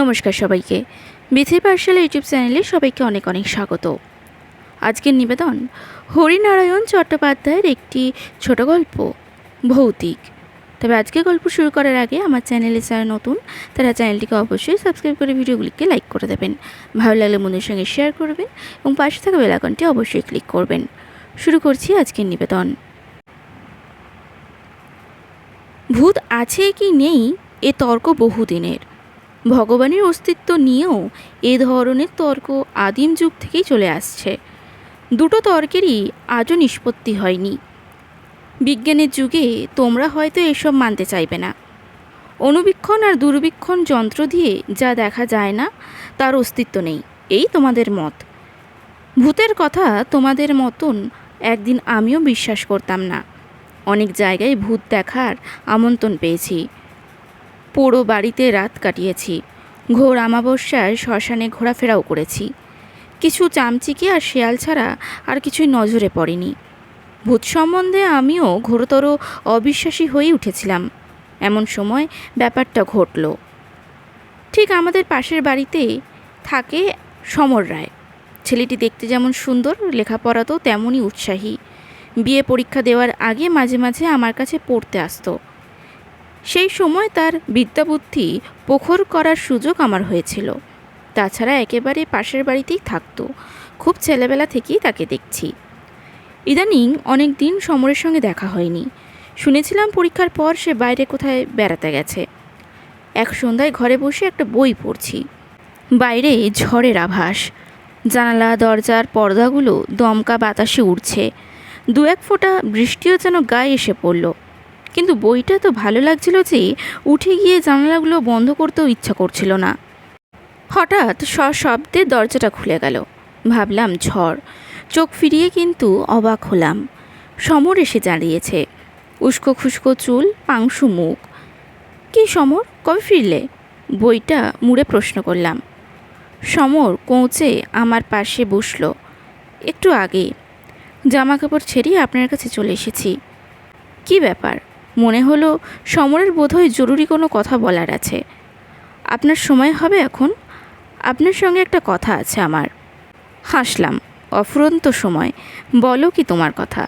নমস্কার সবাইকে। বিথি পার্সাল ইউটিউব চ্যানেলে সবাইকে অনেক অনেক স্বাগত। আজকের নিবেদন, হরিনারায়ণ চট্টোপাধ্যায়ের একটি ছোট গল্প, ভৌতিক। তবে আজকে গল্প শুরু করার আগে আমার চ্যানেলে যারা নতুন, তারা চ্যানেলটিকে অবশ্যই সাবস্ক্রাইব করে ভিডিওগুলিকে লাইক করে দেবেন। ভালো লাগলে বন্ধুদের সঙ্গে শেয়ার করবেন এবং পাশে থাকা বেলাকনটি অবশ্যই ক্লিক করবেন। শুরু করছি আজকের নিবেদন। ভূত আছে কি নেই, এ তর্ক বহুদিনের। ভগবানের অস্তিত্ব নিয়েও এ ধরনের তর্ক আদিম যুগ থেকেই চলে আসছে। দুটো তর্কেরই আজও নিষ্পত্তি হয়নি। বিজ্ঞানের যুগে তোমরা হয়তো এসব মানতে চাইবে না। অনুবীক্ষণ আর দুর্বীক্ষণ যন্ত্র দিয়ে যা দেখা যায় না, তার অস্তিত্ব নেই। এই তোমাদের মত। ভূতের কথা তোমাদের মতন একদিন আমিও বিশ্বাস করতাম না। অনেক জায়গায় ভূত দেখার আমন্ত্রণ পেয়েছি। পোড়ো বাড়িতে রাত কাটিয়েছি। ঘোর আমাবস্যায় শ্মশানে ঘোরাফেরাও করেছি। কিছু চামচিকি আর শেয়াল ছাড়া আর কিছুই নজরে পড়েনি। ভূত সম্বন্ধে আমিও ঘোরতর অবিশ্বাসী হয়ে উঠেছিলাম। এমন সময় ব্যাপারটা ঘটল। ঠিক আমাদের পাশের বাড়িতে থাকে সমর রায়। ছেলেটি দেখতে যেমন সুন্দর, লেখাপড়াতেও তেমনই উৎসাহী। বিয়ে পরীক্ষা দেওয়ার আগে মাঝে মাঝে আমার কাছে পড়তে আসতো। সেই সময় তার বিদ্যাবুদ্ধি প্রখর করার সুযোগ আমার হয়েছিল। তাছাড়া একেবারে পাশের বাড়িতেই থাকতো। খুব ছেলেবেলা থেকেই তাকে দেখছি। ইদানিং অনেক দিন সমরের সঙ্গে দেখা হয়নি। শুনেছিলাম পরীক্ষার পর সে বাইরে কোথায় বেড়াতে গেছে। এক সন্ধ্যায় ঘরে বসে একটা বই পড়ছি। বাইরে ঝড়ের আভাস। জানালা, দরজার পর্দাগুলো দমকা বাতাসে উড়ছে। দু এক ফোঁটা বৃষ্টিও যেন গায়ে এসে পড়ল। কিন্তু বইটা তো ভালো লাগছিল যে উঠে গিয়ে জানালাগুলো বন্ধ করতেও ইচ্ছা করছিল না। হঠাৎ সশব্দে দরজাটা খুলে গেল। ভাবলাম ঝড় চোখ ফিরিয়ে কিন্তু অবাক হলাম। সমর এসে দাঁড়িয়েছে। উস্কো খুস্কো চুল, পাংশু মুখ। কি সমর, কবে ফিরলে? বইটা মুড়ে প্রশ্ন করলাম। সমর কোঁচে আমার পাশে বসল। একটু আগে। জামা কাপড় ছেড়িয়ে আপনার কাছে চলে এসেছি। কি ব্যাপার? মনে হলো সমরের বোধহয় জরুরি কোনো কথা বলার আছে। আপনার সময় হবে এখন। আপনার সঙ্গে একটা কথা আছে আমার। হাসলাম, অফুরন্ত সময়। বলো কি তোমার কথা?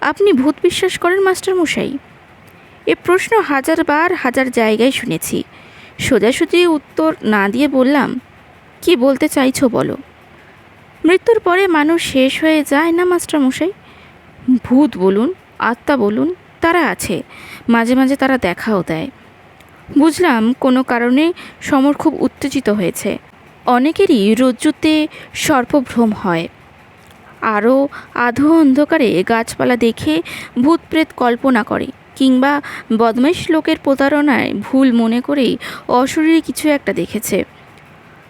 আপনি ভূত বিশ্বাস করেন, মাস্টার মশাই? এ প্রশ্ন হাজারবার হাজার জায়গায় শুনেছি। সোজাসুজি উত্তর না দিয়ে বললাম, কি বলতে চাইছো বলো? মৃত্যুর পরে মানুষ শেষ হয়ে যায় না, মাস্টার মশাই? ভূত বলুন, আত্মা বলুন তারা আছে। মাঝে মাঝে তারা দেখাও দেয়। বুঝলাম কোনো কারণে সমর খুব উত্তেজিত হয়েছে। অনেকেরই রজ্জুতে সর্পভ্রম হয়। আরও আধো অন্ধকারে গাছপালা দেখে ভূত প্রেত কল্পনা করে, কিংবা বদমাইশ লোকের প্রতারণায় ভুল মনে করেই অশরীরে কিছু একটা দেখেছে।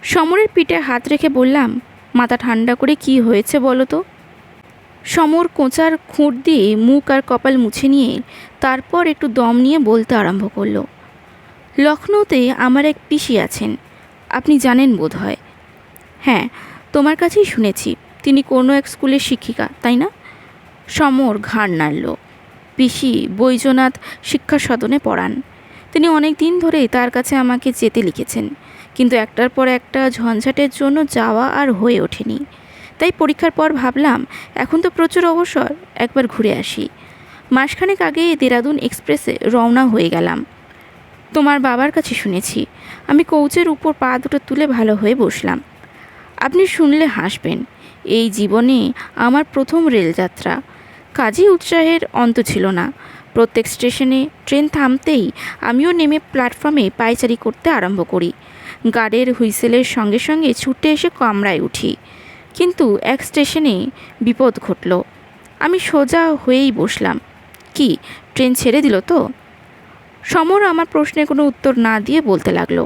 সমরের পিঠে হাত রেখে বললাম, মাথা ঠান্ডা করে কি হয়েছে বলো তো? সমর কোঁচার খুঁট দিয়ে মুখ আর কপাল মুছে নিয়ে তারপর একটু দম নিয়ে বলতে আরম্ভ করল, লখনৌতে আমার এক পিসি আছেন, আপনি জানেন বোধ হয় হ্যাঁ তোমার কাছেই শুনেছি, তিনি কোনো এক স্কুলের শিক্ষিকা, তাই না? সমর ঘাড় নাড়ল, পিসি বৈজনাথ শিক্ষা সদনে পড়ান, তিনি অনেক দিন ধরেই তার কাছে আমাকে যেতে লিখেছেন, কিন্তু একটার পর একটা ঝঞ্ঝাটের জন্য যাওয়া আর হয়ে ওঠেনি তাই পরীক্ষার পর ভাবলাম, এখন তো প্রচুর অবসর, একবার ঘুরে আসি। মাসখানেক আগে দেরাদুন এক্সপ্রেসে রওনা হয়ে গেলাম। তোমার বাবার কাছে শুনেছি, আমি কৌচের উপর পা দুটো তুলে ভালো হয়ে বসলাম। আপনি শুনলে হাসবেন, এই জীবনে আমার প্রথম রেলযাত্রা কাজেই উৎসাহের অন্ত ছিল না। প্রত্যেক স্টেশনে ট্রেন থামতেই আমিও নেমে প্ল্যাটফর্মে পায়চারি করতে আরম্ভ করি। গার্ডের হুইসেলের সঙ্গে সঙ্গে ছুটে এসে কামরায় উঠি। কিন্তু এক স্টেশনে বিপদ ঘটল। আমি সোজা হয়েই বসলাম। কি, ট্রেন ছেড়ে দিল তো? সমর আমার প্রশ্নের কোনো উত্তর না দিয়ে বলতে লাগল।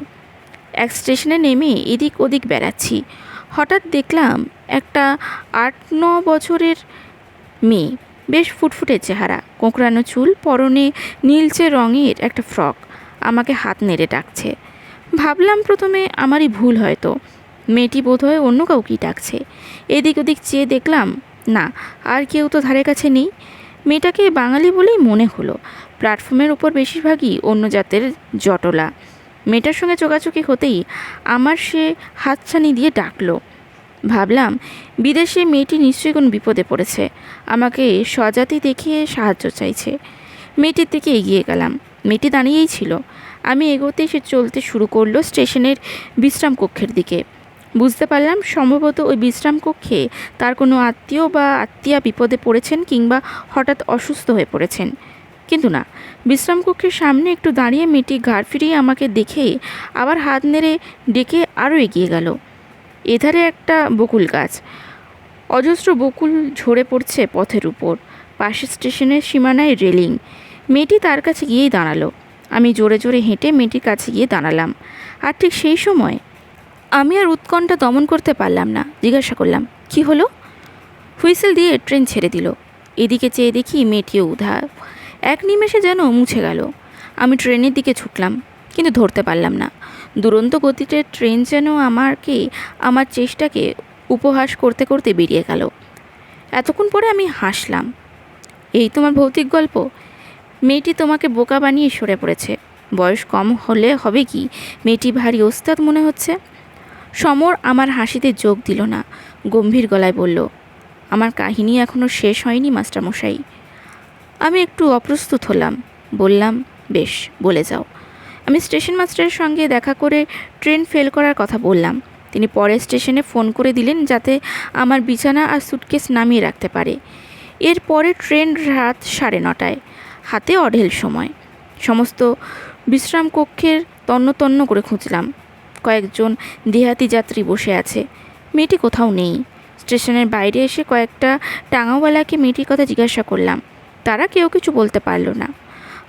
এক স্টেশনে নেমে এদিক ওদিক বেড়াচ্ছি। হঠাৎ দেখলাম একটা আট ন বছরের মেয়ে, বেশ ফুটফুটে চেহারা, কোঁকড়ানো চুল, পরনে নীলচে রঙের একটা ফ্রক, আমাকে হাত নেড়ে ডাকছে। ভাবলাম প্রথমে আমারই ভুল হয়তো। মেয়েটি বোধহয় অন্য কাউকেই ডাকছে। এদিক ওদিক চেয়ে দেখলাম, না, আর কেউ তো ধারে কাছে নেই। মেয়েটাকে বাঙালি বলেই মনে হলো। প্ল্যাটফর্মের উপর বেশিরভাগই অন্য জাতের জটলা। মেয়েটার সঙ্গে চোকাচোকি হতেই আমার সে হাতছানি দিয়ে ডাকলো। ভাবলাম, বিদেশে মেয়েটি নিশ্চয়ই কোনো বিপদে পড়েছে। আমাকে সজাতি দেখিয়ে সাহায্য চাইছে। মেয়েটির দিকে এগিয়ে গেলাম। মেয়েটি দাঁড়িয়েই ছিল। আমি এগোতেই সে চলতে শুরু করল স্টেশনের বিশ্রাম কক্ষের দিকে। বুঝতে পারলাম, সম্ভবত ওই বিশ্রাম কক্ষে তার কোনো আত্মীয় বা আত্মীয়া বিপদে পড়েছেন কিংবা হঠাৎ অসুস্থ হয়ে পড়েছেন। কিন্তু না, বিশ্রাম কক্ষের সামনে একটু দাঁড়িয়ে মেয়েটি ঘাড় ফিরিয়ে আমাকে দেখে আবার হাত নেড়ে ডেকে আরও এগিয়ে গেল। এধারে একটা বকুল গাছ। অজস্র বকুল ঝরে পড়ছে পথের উপর। পাশের স্টেশনের সীমানায় রেলিং। মেয়েটি তার কাছে গিয়েই দাঁড়াল। আমি জোরে জোরে হেঁটে মেয়েটির কাছে গিয়ে দাঁড়ালাম। আর ঠিক সেই সময় আমি আর উৎকণ্ঠা দমন করতে পারলাম না। জিজ্ঞাসা করলাম, কি হলো? হুইসেল দিয়ে ট্রেন ছেড়ে দিল। এদিকে চেয়ে দেখি মেয়েটিও উধার এক নিমেষে যেন মুছে গেল। আমি ট্রেনের দিকে ছুটলাম কিন্তু ধরতে পারলাম না। দুরন্ত গতিতে ট্রেন যেন আমাকে, আমার চেষ্টাকে উপহাস করতে করতে বেরিয়ে গেল। এতক্ষণ পরে আমি হাসলাম। এই তোমার ভৌতিক গল্প? মেয়েটি তোমাকে বোকা বানিয়ে সরে পড়েছে। বয়স কম হলে হবে কি? মেয়েটি ভারী ওস্তাদ মনে হচ্ছে? সমর আমার হাসিতে যোগ দিল না। গম্ভীর গলায় বলল, আমার কাহিনী এখনও শেষ হয়নি, মাস্টারমশাই। আমি একটু অপ্রস্তুত হলাম। বললাম, বেশ, বলে যাও। আমি স্টেশন মাস্টারের সঙ্গে দেখা করে ট্রেন ফেল করার কথা বললাম। তিনি পরে স্টেশনে ফোন করে দিলেন যাতে আমার বিছানা আর সুটকেস নামিয়ে রাখতে পারে। এরপরে ট্রেন রাত সাড়ে নটায়, হাতে অঢেল সময়। সমস্ত বিশ্রাম কক্ষের তন্ন তন্ন করে খুঁজলাম। কয়েকজন দেহাতি যাত্রী বসে আছে। মেয়েটি কোথাও নেই। স্টেশনের বাইরে এসে কয়েকটা টাঙাওয়ালাকে মেয়েটির কথা জিজ্ঞাসা করলাম। তারা কেউ কিছু বলতে পারল না।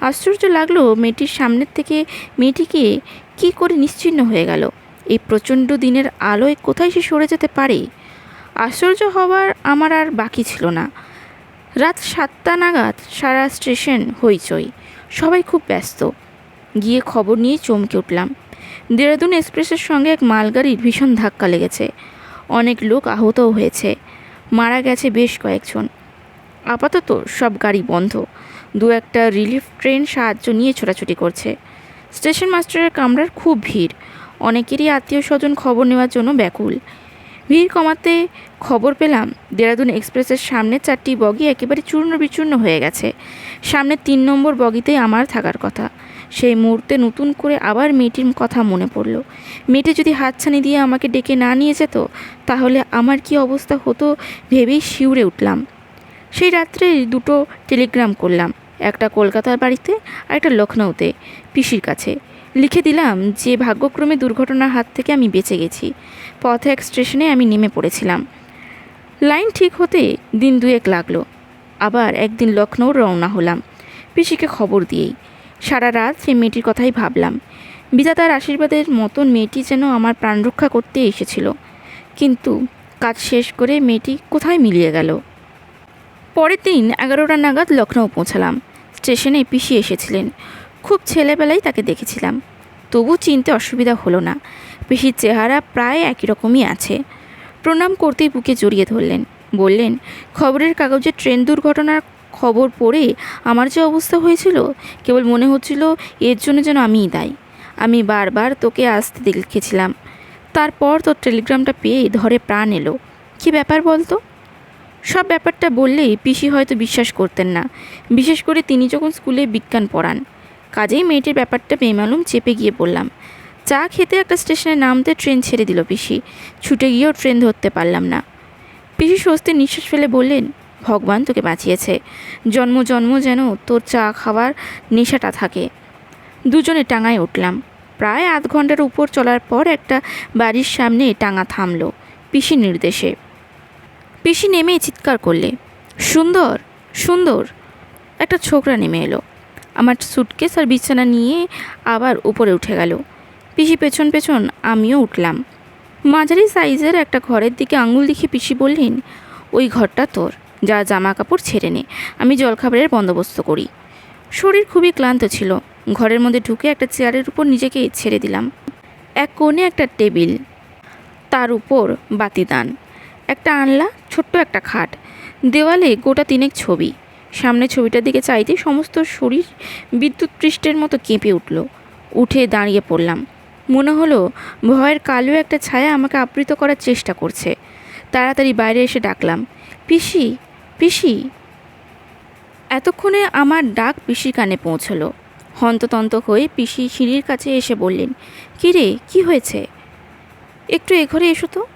আশ্চর্য লাগল মেয়েটির সামনের থেকে মেয়েটিকে কি করে নিশ্চিহ্ন হয়ে গেল। এই প্রচণ্ড দিনের আলোয় কোথায় সে সরে যেতে পারে? আশ্চর্য হওয়ার আমার আর বাকি ছিল না। রাত সাতটা নাগাদ সারা স্টেশন হইচই। সবাই খুব ব্যস্ত। গিয়ে খবর নিয়ে চমকে উঠলাম। দেরাদুন এক্সপ্রেসের সঙ্গে এক মালগাড়ির ভীষণ ধাক্কা লেগেছে। অনেক লোক আহতও হয়েছে। মারা গেছে বেশ কয়েকজন। আপাতত সব গাড়ি বন্ধ। দু একটা রিলিফ ট্রেন সাহায্য নিয়ে ছোটাছুটি করছে। স্টেশন মাস্টারের কামরার খুব ভিড়। অনেকেরই আত্মীয় স্বজন খবর নেওয়ার জন্য ব্যাকুল। ভিড় কমাতে খবর পেলাম, দেরাদুন এক্সপ্রেসের সামনে চারটি বগি একেবারে চূর্ণ বিচূর্ণ হয়ে গেছে। সামনে তিন নম্বর বগিতেই আমার থাকার কথা। সেই মুহূর্তে নতুন করে আবার মেয়েটির কথা মনে পড়ল। মেয়েটি যদি হাতছানি দিয়ে আমাকে ডেকে না নিয়ে যেত, তাহলে আমার কি অবস্থা হতো ভেবেই শিউরে উঠলাম। সেই রাত্রে দুটো টেলিগ্রাম করলাম, একটা কলকাতার বাড়িতে আর একটা লখনৌতে পিসির কাছে। লিখে দিলাম যে ভাগ্যক্রমে দুর্ঘটনার হাত থেকে আমি বেঁচে গেছি। পথে এক স্টেশনে আমি নেমে পড়েছিলাম। লাইন ঠিক হতে দিন দুয়েক লাগল। আবার একদিন লখনৌ রওনা হলাম। পিসিকে খবর দিয়েই সারা রাত সে মেয়েটির কথাই ভাবলাম। বিধাতার আশীর্বাদের মতন মেয়েটি যেন আমার প্রাণ রক্ষা করতে এসেছিল। কিন্তু কাজ শেষ করে মেয়েটি কোথায় মিলিয়ে গেল? পরের দিন এগারোটা নাগাদ লখনৌ পৌঁছালাম। স্টেশনে পিসি এসেছিলেন। খুব ছেলেবেলায় তাকে দেখেছিলাম। তবু চিনতে অসুবিধা হলো না। পিসির চেহারা প্রায় একই রকমই আছে। প্রণাম করতেই বুকে জড়িয়ে ধরলেন। বললেন, খবরের কাগজে ট্রেন দুর্ঘটনার খবর পড়ে আমার যে অবস্থা হয়েছিল, কেবল মনে হচ্ছিল এর জন্য যেন আমিই দায়ী। আমি বারবার তোকে আসতে দেখেছিলাম। তারপর তোর টেলিগ্রামটা পেয়ে ধরে প্রাণ এলো। কী ব্যাপার বলতো? সব ব্যাপারটা বললেই পিসি হয়তো বিশ্বাস করতেন না। বিশেষ করে তিনি যখন স্কুলে বিজ্ঞান পড়ান। কাজেই মেয়েটির ব্যাপারটা বেমালুম চেপে গিয়ে বললাম, চা খেতে একটা স্টেশনে নামতে ট্রেন ছেড়ে দিল পিসি। ছুটে গিয়েও ট্রেন ধরতে পারলাম না। পিসি স্বস্তির নিঃশ্বাস ফেলে বললেন ভগবান তোকে বাঁচিয়েছে। জন্ম জন্ম যেন তোর চা খাওয়ার নেশাটা থাকে। দুজনে টাঙায় উঠলাম। প্রায় আধ ঘণ্টার উপর চলার পর একটা বাড়ির সামনে টাঙা থামলো পিসির নির্দেশে। পিসি নেমে চিৎকার করলে, সুন্দর সুন্দর। একটা ছোকরা নেমে এলো। আমার সুটকেস আর বিছানা নিয়ে আবার উপরে উঠে গেল। পিসি পেছন পেছন আমিও উঠলাম। মাঝারি সাইজের একটা ঘরের দিকে আঙুল দেখে পিসি বললেন, ওই ঘরটা তোর। যা জামা কাপড় ছেড়ে নে আমি জলখাবারের বন্দোবস্ত করি। শরীর খুবই ক্লান্ত ছিল। ঘরের মধ্যে ঢুকে একটা চেয়ারের উপর নিজেকে ছেড়ে দিলাম। এক কোণে একটা টেবিল, তার উপর বাতিদান, একটা আনলা, ছোট্ট একটা খাট। দেওয়ালে গোটা তিনেক ছবি। সামনে ছবিটার দিকে চাইতে সমস্ত শরীর বিদ্যুৎ পৃষ্ঠের মতো কেঁপে উঠল। উঠে দাঁড়িয়ে পড়লাম। মনে হলো, ভয়ের কালো একটা ছায়া আমাকে আবৃত করার চেষ্টা করছে। তাড়াতাড়ি বাইরে এসে ডাকলাম, পিসি পিসি? এতক্ষণে আমার ডাক পিসির কানে পৌঁছলো। হন্ততন্ত হয়ে পিসি সিঁড়ির কাছে এসে বললেন, কী রে, কী হয়েছে? একটু এ ঘরে এসো তো।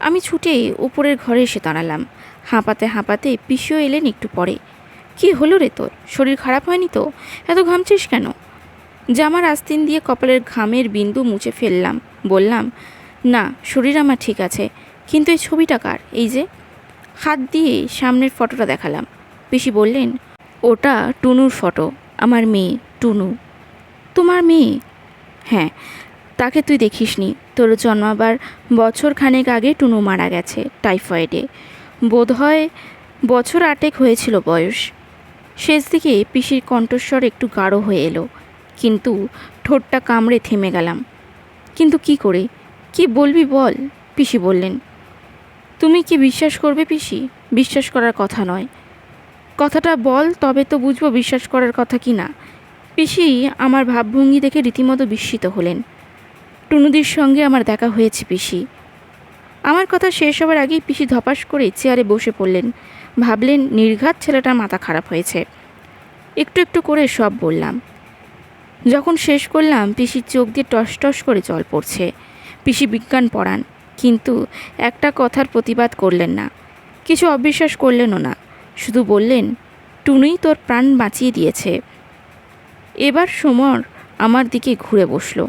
আমি ছুটে উপরের ঘরে এসে দাঁড়ালাম। হাঁপাতে হাঁপাতে পিসিও এলেন একটু পরে। কি হলো রে তোর? শরীর খারাপ হয়নি তো? এত ঘামছিস কেন? জামার আস্তিন দিয়ে কপালের ঘামের বিন্দু মুছে ফেললাম। বললাম, না, শরীর আমার ঠিক আছে, কিন্তু এই ছবিটা কার? এই যে হাত দিয়ে সামনের ফটোটা দেখালাম। পিসি বললেন, ওটা টুনুর ফটো, আমার মেয়ে, টুনু। তোমার মেয়ে? হ্যাঁ তাকে তুই দেখিসনি। তোর জন্মাবার বছর খানেক আগে টুনু মারা গেছে টাইফয়েডে। বোধহয় বছর আটেক হয়েছিল বয়স। শেষ দিকে পিসির কণ্ঠস্বর একটু গাঢ় হয়ে এলো, কিন্তু ঠোঁটটা কামড়ে থেমে গেলাম। কিন্তু কি করে? কি বলবি বল? পিসি বললেন তুমি কি বিশ্বাস করবে পিসি? বিশ্বাস করার কথা নয়। কথাটা বল, তবে তো বুঝব বিশ্বাস করার কথা কি না। পিসি, আমার ভাবভঙ্গি দেখে রীতিমতো বিস্মিত হলেন। টুনুদির সঙ্গে আমার দেখা হয়েছে পিসি। আমার কথা শেষ হওয়ার আগেই পিসি ধপাস করে চেয়ারে বসে পড়লেন। ভাবলেন, নির্ঘাত ছেলেটার মাথা খারাপ হয়েছে। একটু একটু করে সব বললাম। যখন শেষ করলাম, পিসির চোখ দিয়ে টস টস করে জল পড়ছে। পিসি বিজ্ঞান পড়ান। কিন্তু একটা কথার প্রতিবাদ করলেন না। কিছু অবিশ্বাস করলেনও না। শুধু বললেন, টুনুই তোর প্রাণ বাঁচিয়ে দিয়েছে। এবার সমর আমার দিকে ঘুরে বসল।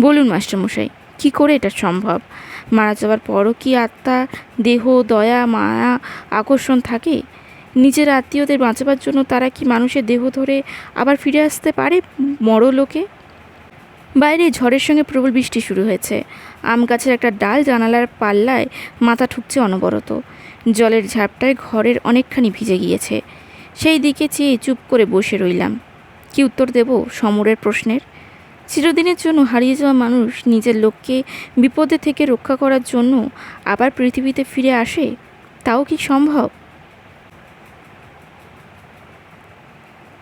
বলুন, মাস্টারমশাই, কী করে এটা সম্ভব? মারা যাওয়ার পরও কি আত্মা, দেহ, দয়া, মায়া, আকর্ষণ থাকে? নিজের আত্মীয়দের বাঁচাবার জন্য তারা কি মানুষের দেহ ধরে আবার ফিরে আসতে পারে মরলোকে? বাইরে ঝড়ের সঙ্গে প্রবল বৃষ্টি শুরু হয়েছে। আম গাছের একটা ডাল জানালার পাল্লায় মাথা ঠুকছে অনবরত। জলের ঝাপটায় ঘরের অনেকখানি ভিজে গিয়েছে। সেই দিকে চেয়ে চুপ করে বসে রইলাম। কি উত্তর দেব সমরের প্রশ্নের? চিরদিনের জন্য হারিয়ে যাওয়া মানুষ নিজের লোককে বিপদে থেকে রক্ষা করার জন্য আবার পৃথিবীতে ফিরে আসে? তাও কি সম্ভব?